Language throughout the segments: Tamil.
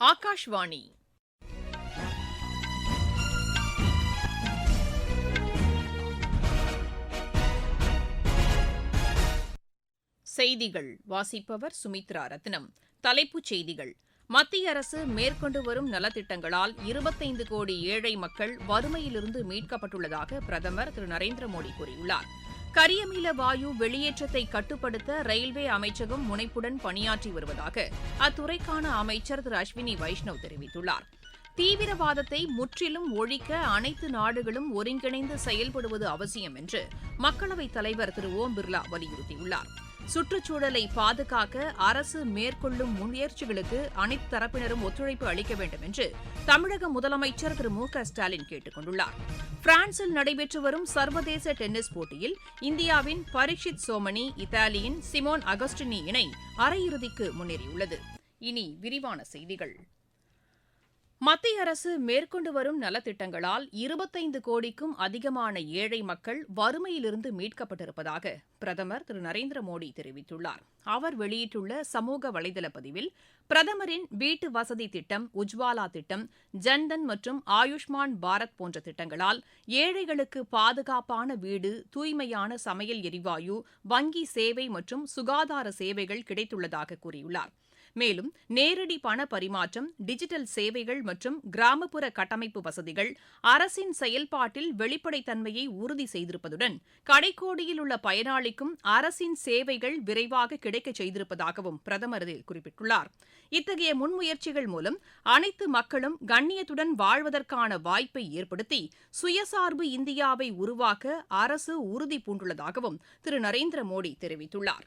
ஆகாஷ்வாணி. செய்திகள். வாசிப்பவர் சுமித்ரா ரத்னம். தலைப்புச் செய்திகள். மத்திய அரசு மேற்கொண்டு வரும் நலத்திட்டங்களால் இருபத்தைந்து கோடி ஏழை மக்கள் வறுமையிலிருந்து மீட்கப்பட்டுள்ளதாக பிரதமர் திரு நரேந்திர மோடி கூறியுள்ளார். கரியமில வாயு வெளியேற்றத்தை கட்டுப்படுத்த ரயில்வே அமைச்சகம் முனைப்புடன் பணியாற்றி வருவதாக அத்துறைக்கான அமைச்சர் திரு அஸ்வினி வைஷ்ணவ் தெரிவித்துள்ளார். தீவிரவாதத்தை முற்றிலும் ஒழிக்க அனைத்து நாடுகளும் ஒருங்கிணைந்து செயல்படுவது அவசியம் என்று மக்களவைத் தலைவர் திரு ஓம் பிர்லா வலியுறுத்தியுள்ளார். சுற்றுச்சூழலை பாதுகாக்க அரசு மேற்கொள்ளும் முயற்சிகளுக்கு அனைத்து தரப்பினரும் ஒத்துழைப்பு அளிக்க வேண்டும் என்று தமிழக முதலமைச்சர் திரு மு க ஸ்டாலின் கேட்டுக் கொண்டுள்ளார். பிரான்சில் நடைபெற்று வரும் சர்வதேச டென்னிஸ் போட்டியில் இந்தியாவின் பரீட்சித் சோமனி இத்தாலியின் சிமோன் அகஸ்டினி இணை அரையிறுதிக்கு முன்னேறியுள்ளது. இனி விரிவான செய்திகள். மத்திய அரசு மேற்கொண்டு வரும் நலத்திட்டங்களால் இருபத்தைந்து கோடிக்கும் அதிகமான ஏழை மக்கள் வறுமையிலிருந்து மீட்கப்பட்டிருப்பதாக பிரதமர் திரு. நரேந்திர மோடி தெரிவித்துள்ளார். அவர் வெளியிட்டுள்ள சமூக வலைதள பதிவில் பிரதமரின் வீட்டு வசதி திட்டம் உஜ்வாலா திட்டம் ஜன்தன் மற்றும் ஆயுஷ்மான் பாரத் போன்ற திட்டங்களால் ஏழைகளுக்கு பாதுகாப்பான வீடு தூய்மையான சமையல் எரிவாயு வங்கி சேவை மற்றும் சுகாதார சேவைகள் கிடைத்துள்ளதாக கூறியுள்ளார். மேலும் நேரடி பண பரிமாற்றம் டிஜிட்டல் சேவைகள் மற்றும் கிராமப்புற கட்டமைப்பு வசதிகள் அரசின் செயல்பாட்டில் வெளிப்படைத்தன்மையை உறுதி செய்திருப்பதுடன் கடைக்கோடியில் உள்ள பயனாளிக்கும் அரசின் சேவைகள் விரைவாக கிடைக்கச் செய்திருப்பதாகவும் பிரதமர் அதில் குறிப்பிட்டுள்ளார். இத்தகைய முன்முயற்சிகள் மூலம் அனைத்து மக்களும் கண்ணியத்துடன் வாழ்வதற்கான வாய்ப்பை ஏற்படுத்தி சுயசார்பு இந்தியாவை உருவாக்க அரசு உறுதி பூண்டுள்ளதாகவும் திரு. நரேந்திர மோடி தெரிவித்துள்ளார்.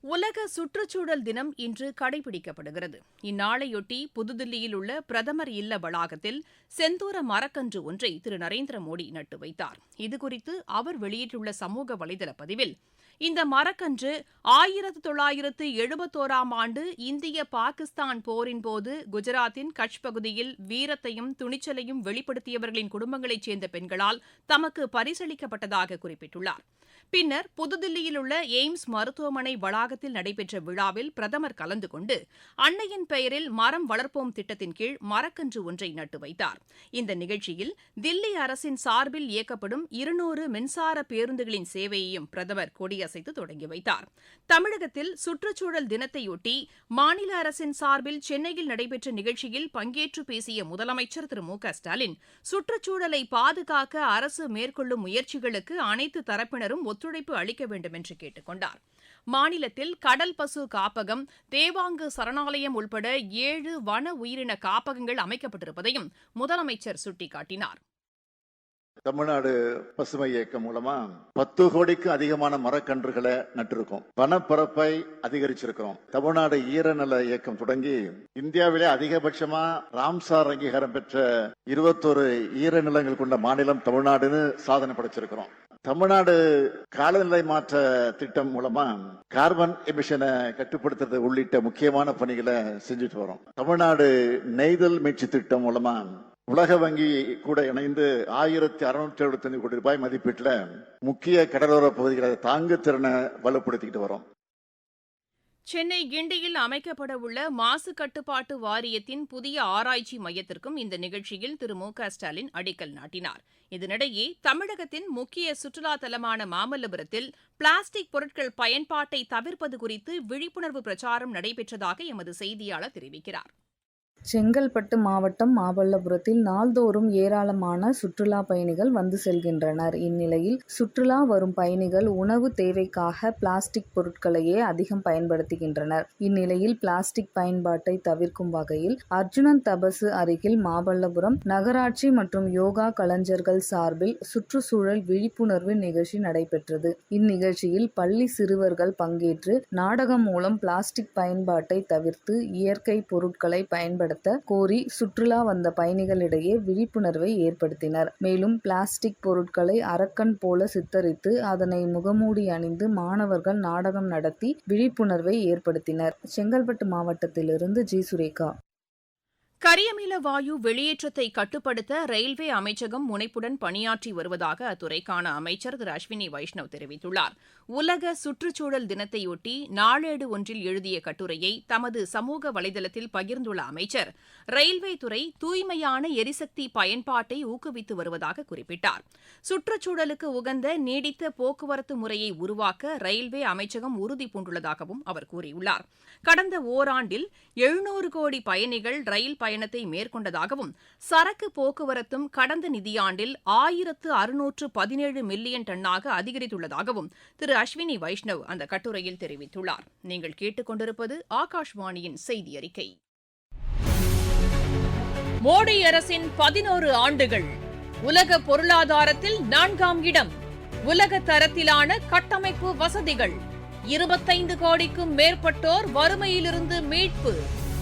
உலக சுற்றுச்சூழல் தினம் இன்று கடைபிடிக்கப்படுகிறது. இந்நாளையொட்டி புதுதில்லியில் உள்ள பிரதமர் இல்ல வளாகத்தில் செந்தூர மரக்கன்று ஒன்றை திரு. நரேந்திர மோடி நட்டு வைத்தார். இதுகுறித்து அவர் வெளியிட்டுள்ள சமூக வலைதள பதிவில் இந்த மரக்கன்று ஆயிரத்து தொள்ளாயிரத்து எழுபத்தோராம் ஆண்டு இந்திய பாகிஸ்தான் போரின் போது குஜராத்தின் கட்ச் பகுதியில் வீரத்தையும் துணிச்சலையும் வெளிப்படுத்தியவர்களின் குடும்பங்களைச் சேர்ந்த பெண்களால் தமக்கு பரிசளிக்கப்பட்டதாக குறிப்பிட்டுள்ளார். பின்னர் புதுதில்லியில் உள்ள எய்ம்ஸ் மருத்துவமனை வளாகத்தில் நடைபெற்ற விழாவில் பிரதமர் கலந்து கொண்டு அன்னையின் பெயரில் மரம் வளர்ப்போம் திட்டத்தின் கீழ் மரக்கன்று ஒன்றை நட்டு வைத்தார். இந்த நிகழ்ச்சியில் தில்லி அரசின் சார்பில் இயக்கப்படும் இருநூறு மின்சார பேருந்துகளின் சேவையையும் பிரதமர் கொடியசைத்து தொடங்கி வைத்தார். தமிழகத்தில் சுற்றுச்சூழல் தினத்தையொட்டி மாநில அரசின் சார்பில் சென்னையில் நடைபெற்ற நிகழ்ச்சியில் பங்கேற்று பேசிய முதலமைச்சர் திரு. மு. ஸ்டாலின் சுற்றுச்சூழலை பாதுகாக்க அரசு மேற்கொள்ளும் முயற்சிகளுக்கு அனைத்து தரப்பினரும் ஒத்துழைப்பு அளிக்க வேண்டும் என்று கேட்டுக் கொண்டார் மாநிலத்தில் கடல் பசு காப்பகம் தேவாங்கு சரணாலயம் உள்பட ஏழு வன உயிரின காப்பகங்கள் அமைக்கப்பட்டிருப்பதையும் முதலமைச்சர் சுட்டிக்காட்டினார். தமிழ்நாடு பசுமை இயக்கம் மூலமா பத்து கோடிக்கு அதிகமான மரக்கன்றுகளை நட்டிருக்கோம். வனப்பரப்பை அதிகரிச்சிருக்கிறோம். தமிழ்நாடு ஈரநல இயக்கம் தொடங்கி இந்தியாவிலே அதிகபட்சமா ராம்சார் அங்கீகாரம் பெற்ற இருபத்தொரு ஈரநிலங்கள் கொண்ட மாநிலம் தமிழ்நாடுன்னு சாதனை படைச்சிருக்கிறோம். தமிழ்நாடு காலநிலை மாற்ற திட்டம் மூலமா கார்பன் எமிஷனை கட்டுப்படுத்துறது உள்ளிட்ட முக்கியமான பணிகளை செஞ்சுட்டு வரோம். தமிழ்நாடு நெய்தல் மீட்சி திட்டம் மூலமா உலக வங்கி கூட இணைந்து ஆயிரத்தி அறுநூற்றி எழுபத்தஞ்சு கோடி ரூபாய் மதிப்பீட்டில் முக்கிய கடலோர பகுதிகளை தாங்கு திறனை வலுப்படுத்திக்கிட்டு வரோம். சென்னை கிண்டியில் அமைக்கப்பட உள்ள மாசு கட்டுப்பாட்டு வாரியத்தின் புதிய ஆராய்ச்சி மையத்திற்கும் இந்த நிகழ்ச்சியில் திரு மு க ஸ்டாலின் அடிக்கல் நாட்டினார். இதனிடையே தமிழகத்தின் முக்கிய சுற்றுலா தலமான மாமல்லபுரத்தில் பிளாஸ்டிக் பொருட்கள் பயன்பாட்டை தவிர்ப்பது குறித்து விழிப்புணர்வு பிரச்சாரம் நடைபெற்றதாக எமது செய்தியாளர் தெரிவிக்கிறார். செங்கல்பட்டு மாவட்டம் மாமல்லபுரத்தில் நாள்தோறும் ஏராளமான சுற்றுலா பயணிகள் வந்து செல்கின்றனர். இந்நிலையில் சுற்றுலா வரும் பயணிகள் உணவு தேவைக்காக பிளாஸ்டிக் பொருட்களையே அதிகம் பயன்படுத்துகின்றனர். இந்நிலையில் பிளாஸ்டிக் பயன்பாட்டை தவிர்க்கும் வகையில் அர்ஜுனன் தபசு அருகில் மாமல்லபுரம் நகராட்சி மற்றும் யோகா கலைஞர்கள் சார்பில் சுற்றுச்சூழல் விழிப்புணர்வு நிகழ்ச்சி நடைபெற்றது. இந்நிகழ்ச்சியில் பள்ளி சிறுவர்கள் பங்கேற்று நாடகம் மூலம் பிளாஸ்டிக் பயன்பாட்டை தவிர்த்து இயற்கை பொருட்களை பயன்படுத்த பயன்படுத்த கோரி சுற்றுலா வந்த பயணிகளிடையே விழிப்புணர்வை ஏற்படுத்தினர். மேலும் பிளாஸ்டிக் பொருட்களை அரக்கன் போல சித்தரித்து அதனை முகமூடி அணிந்து மாணவர்கள் நாடகம் நடத்தி விழிப்புணர்வை ஏற்படுத்தினர். செங்கல்பட்டு மாவட்டத்திலிருந்து ஜி. சுரேகா கரியமில வாயு வெளியேற்றத்தை கட்டுப்படுத்த ரயில்வே அமைச்சகம் முனைப்புடன் பணியாற்றி வருவதாக அத்துறைக்கான அமைச்சர் திரு. அஸ்வினி வைஷ்ணவ் தெரிவித்துள்ளார். உலக சுற்றுச்சூழல் தினத்தையொட்டி நாளேடு ஒன்றில் எழுதிய கட்டுரையை தமது சமூக வலைதளத்தில் பகிர்ந்துள்ள அமைச்சர் ரயில்வே துறை தூய்மையான எரிசக்தி பயன்பாட்டை ஊக்குவித்து வருவதாக குறிப்பிட்டார். சுற்றுச்சூழலுக்கு உகந்த நீடித்த போக்குவரத்து முறையை உருவாக்க ரயில்வே அமைச்சகம் உறுதி பூண்டுள்ளதாகவும் அவர் கூறியுள்ளார். கடந்த ஓராண்டில் எழுநூறு கோடி பயணிகள் ரயில் பயணத்தை மேற்கொண்டதாகவும் சரக்கு போக்குவரத்தும் கடந்த நிதியாண்டில் ஆயிரத்து அறுநூற்று பதினேழு மில்லியன் டன்னாக அதிகரித்துள்ளதாகவும் திரு அஸ்வினி வைஷ்ணவ் அந்த கட்டுரையில் தெரிவித்துள்ளார். நீங்கள் கேட்டுக்கொண்டிருப்பது ஆகாஷ்வாணியின் செய்தி அறிக்கை மோடி அரசின் பதினோரு ஆண்டுகள். உலக பொருளாதாரத்தில் நான்காம் இடம். உலக தரத்திலான கட்டமைப்பு வசதிகள். இருபத்தைந்து கோடிக்கும் மேற்பட்டோர் வறுமையிலிருந்து மீட்பு.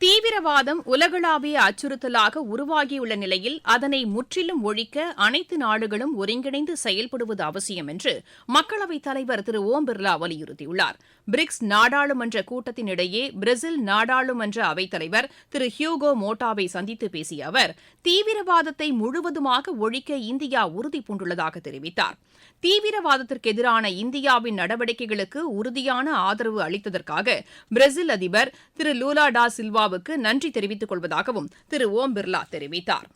தீவிரவாதம் உலகளாவிய அச்சுறுத்தலாக உருவாகியுள்ள நிலையில் அதனை முற்றிலும் ஒழிக்க அனைத்து நாடுகளும் ஒருங்கிணைந்து செயல்படுவது அவசியம் என்று மக்களவைத் தலைவர் திரு ஓம் பிர்லா வலியுறுத்தியுள்ளார். பிரிக்ஸ் நாடாளுமன்ற கூட்டத்தினிடையே பிரேசில் நாடாளுமன்ற அவைத்தலைவர் திரு ஹியூகோ மோட்டாவை சந்தித்து பேசிய அவர் தீவிரவாதத்தை முழுவதுமாக ஒழிக்க இந்தியா உறுதிபூண்டுள்ளதாக தெரிவித்தார். தீவிரவாதத்திற்கு எதிரான இந்தியாவின் நடவடிக்கைகளுக்கு உறுதியான ஆதரவு அளித்ததற்காக பிரேசில் அதிபர் திரு லூலா டா சில்வாவுக்கு நன்றி தெரிவித்துக் கொள்வதாகவும் திரு ஓம் பிர்லா தெரிவித்தார்.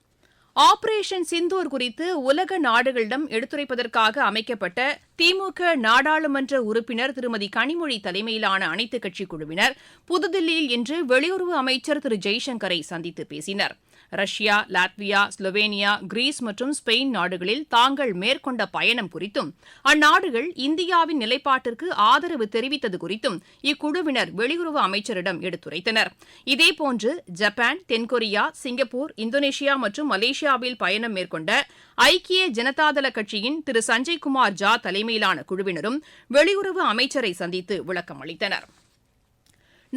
ஆபரேஷன் சிந்தூர் குறித்து உலக நாடுகளிடம் எடுத்துரைப்பதற்காக அமைக்கப்பட்ட திமுக நாடாளுமன்ற உறுப்பினர் திருமதி கனிமொழி தலைமையிலான அனைத்துக் கட்சி குழுவினர் புதுதில்லியில் இன்று வெளியுறவு அமைச்சர் திரு ஜெய்சங்கரை சந்தித்து பேசினா் ரஷ்யா லாத்வியா ஸ்லோவேனியா கிரீஸ் மற்றும் ஸ்பெயின் நாடுகளில் தாங்கள் மேற்கொண்ட பயணம் குறித்தும் அந்நாடுகள் இந்தியாவின் நிலைப்பாட்டிற்கு ஆதரவு தெரிவித்தது குறித்தும் இக்குழுவினர் வெளியுறவு அமைச்சரிடம் எடுத்துரைத்தனர். இதேபோன்று ஜப்பான் தென்கொரியா சிங்கப்பூர் இந்தோனேஷியா மற்றும் மலேசியாவில் பயணம் மேற்கொண்ட ஐக்கிய ஜனதாதள கட்சியின் திரு சஞ்சய் குமார் ஜா தலைமையிலான குழுவினரும் வெளியுறவு அமைச்சரை சந்தித்து விளக்கம் அளித்தனா்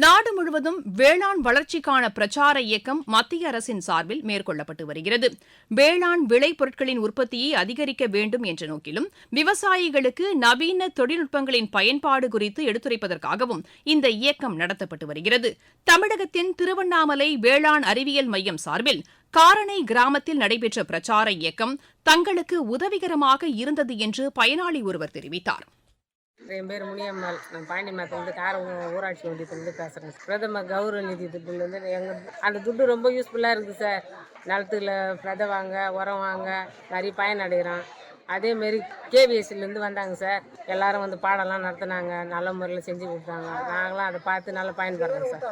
நாடு முழுவதும் வேளாண் வளர்ச்சிக்கான பிரச்சார இயக்கம் மத்திய அரசின் சார்பில் மேற்கொள்ளப்பட்டு வருகிறது. வேளாண் விளைபொருட்களின் உற்பத்தியை அதிகரிக்க வேண்டும் என்ற நோக்கிலும் விவசாயிகளுக்கு நவீன தொழில்நுட்பங்களின் பயன்பாடு குறித்து எடுத்துரைப்பதற்காகவும் இந்த இயக்கம் நடத்தப்பட்டு வருகிறது. தமிழகத்தின் திருவண்ணாமலை வேளாண் அறிவியல் மையம் சார்பில் காரணை கிராமத்தில் நடைபெற்ற பிரச்சார இயக்கம் தங்களுக்கு உதவிகரமாக இருந்தது என்று பயனாளி ஒருவர் தெரிவித்தார். என் பேர் முனியம்மாள். நான் பாண்டிமாத்திலேருந்து கார ஊராட்சி ஒன்றியத்துலேருந்து பேசுகிறேன் பிரதமர் கௌரவ நிதி துட்டுலேருந்து எங்கள் அந்த துட்டு ரொம்ப யூஸ்ஃபுல்லாக இருக்குது சார் நிலத்துல விதை வாங்க உரம் வாங்க நிறைய பயனடைகிறோம் அதேமாரி கேவிஎஸ்சிலேருந்து வந்தாங்க சார் எல்லாரும் வந்து பாடம்லாம் நடத்துனாங்க. நல்ல முறையில் செஞ்சு கொடுத்தாங்க. நாங்களாம் அதை பார்த்து நல்லா பயன்படுறோம் சார்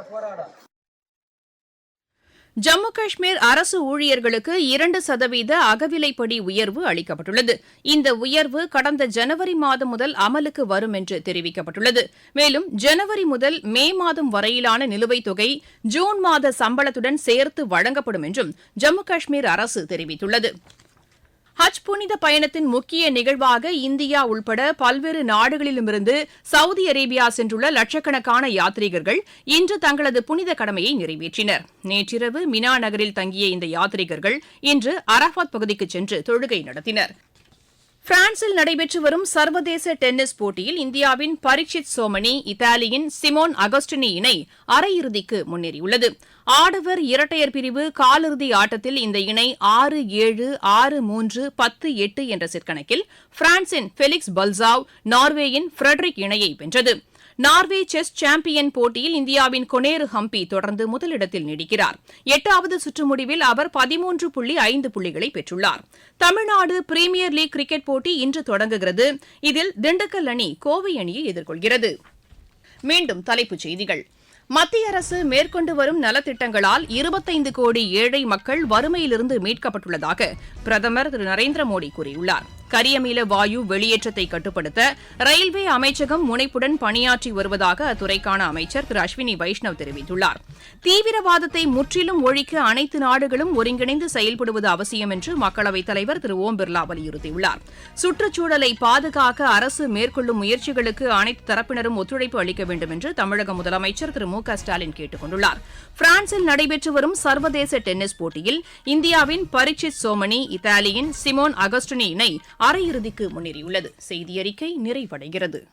ஜம்மு காஷ்மீர் அரசு ஊழியர்களுக்கு இரண்டு சதவீத அகவிலைப்படி உயர்வு அளிக்கப்பட்டுள்ளது. இந்த உயர்வு கடந்த ஜனவரி மாதம் முதல் அமலுக்கு வரும் என்று தெரிவிக்கப்பட்டுள்ளது. மேலும் ஜனவரி முதல் மே மாதம் வரையிலான நிலுவைத் தொகை ஜூன் மாத சம்பளத்துடன் சேர்த்து வழங்கப்படும் என்றும் ஜம்மு காஷ்மீர் அரசு தெரிவித்துள்ளது. ஹஜ் புனித பயணத்தின் முக்கிய நிகழ்வாக இந்தியா உள்பட பல்வேறு நாடுகளிலுமிருந்து சவுதி அரேபியா சென்றுள்ள லட்சக்கணக்கான யாத்ரீகர்கள் இன்று தங்களது புனித கடமையை நிறைவேற்றினர். நேற்றிரவு மினா நகரில் தங்கிய இந்த யாத்ரீகர்கள் இன்று அரபாத் பகுதிக்கு சென்று தொழுகை நடத்தினர். பிரான்சில் நடைபெற்று வரும் சர்வதேச டென்னிஸ் போட்டியில் இந்தியாவின் பரீட்சித் சோமனி இத்தாலியின் சிமோன் அகஸ்டினி இணை அரையிறுதிக்கு முன்னேறியுள்ளது. ஆடவர் இரட்டையர் பிரிவு காலிறுதி ஆட்டத்தில் இந்த இணை ஆறு ஏழு ஆறு மூன்று பத்து எட்டு என்ற சிற்கணக்கில் பிரான்சின் ஃபெலிக்ஸ் பல்சாவ் நார்வேயின் ஃபிரெட்ரிக் இணையை வென்றது. நார்வே செஸ் சாம்பியன் போட்டியில் இந்தியாவின் கொனேரு ஹம்பி தொடர்ந்து முதலிடத்தில் நீடிக்கிறார். எட்டாவது சுற்று முடிவில் அவர் பதிமூன்று புள்ளி ஐந்து புள்ளிகளை பெற்றுள்ளார். தமிழ்நாடு பிரீமியர் லீக் கிரிக்கெட் போட்டி இன்று தொடங்குகிறது. இதில் திண்டுக்கல் அணி கோவை அணியை எதிர்கொள்கிறது. மீண்டும் தலைப்புச் செய்திகள். மத்திய அரசு மேற்கொண்டு வரும் நலத்திட்டங்களால் இருபத்தைந்து கோடி ஏழை மக்கள் வறுமையிலிருந்து மீட்கப்பட்டுள்ளதாக பிரதமர் திரு நரேந்திர மோடி கூறியுள்ளார். கரியமில வாயு வெளியேற்றத்தை கட்டுப்படுத்த ரயில்வே அமைச்சகம் முனைப்புடன் பணியாற்றி வருவதாக அத்துறைக்கான அமைச்சர் திரு அஸ்வினி வைஷ்ணவ் தெரிவித்துள்ளார். தீவிரவாதத்தை முற்றிலும் ஒழிக்க அனைத்து நாடுகளும் ஒருங்கிணைந்து செயல்படுவது அவசியம் என்று மக்களவைத் தலைவர் திரு ஓம் பிர்லா வலியுறுத்தியுள்ளார். சுற்றுச்சூழலை பாதுகாக்க அரசு மேற்கொள்ளும் முயற்சிகளுக்கு அனைத்து தரப்பினரும் ஒத்துழைப்பு அளிக்க வேண்டும் என்று தமிழக முதலமைச்சர் திரு மு க ஸ்டாலின் கேட்டுக் கொண்டுள்ளார் பிரான்சில் நடைபெற்று வரும் சர்வதேச டென்னிஸ் போட்டியில் இந்தியாவின் பரீட்சித் சோமனி இத்தாலியின் சிமோன் அகஸ்டினி இணை அரையிறுதிக்கு முன்னேறியுள்ளது. செய்தியறிக்கை நிறைவடைகிறது.